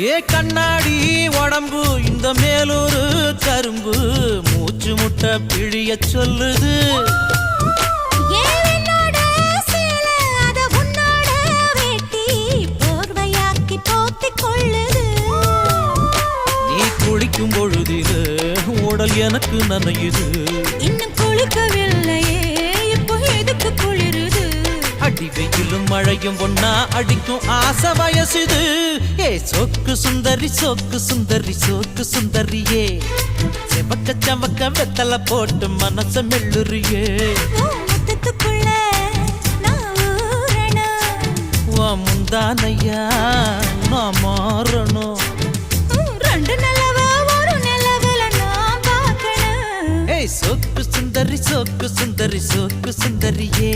ஏ கண்ணாடி உடம்பு இந்த மேலூரு கரும்பு. மூச்சு முட்டை பிழிய சொல்லுது. குளிக்கும் பொழுதிது உடல் எனக்கு நனையுது. இன்னும் குளிக்கவில்லையே, இப்போ எதுக்கு குளிருது? அடி வெயிலும் மழையும் ஒன்னா அடிக்கும் ஆசை வயசுது. சொக்கு சுந்தரி சொக்கு சுந்தரி சொக்கு சுந்தரியே. செவக்க சமக்க வெத்தல போட்டு மனச மெல்லுறியே. முந்தானையா நான் மாறணும். சொக்கு சுந்தரி சொக்கு சுந்தரி சொக்கு சுந்தரியே.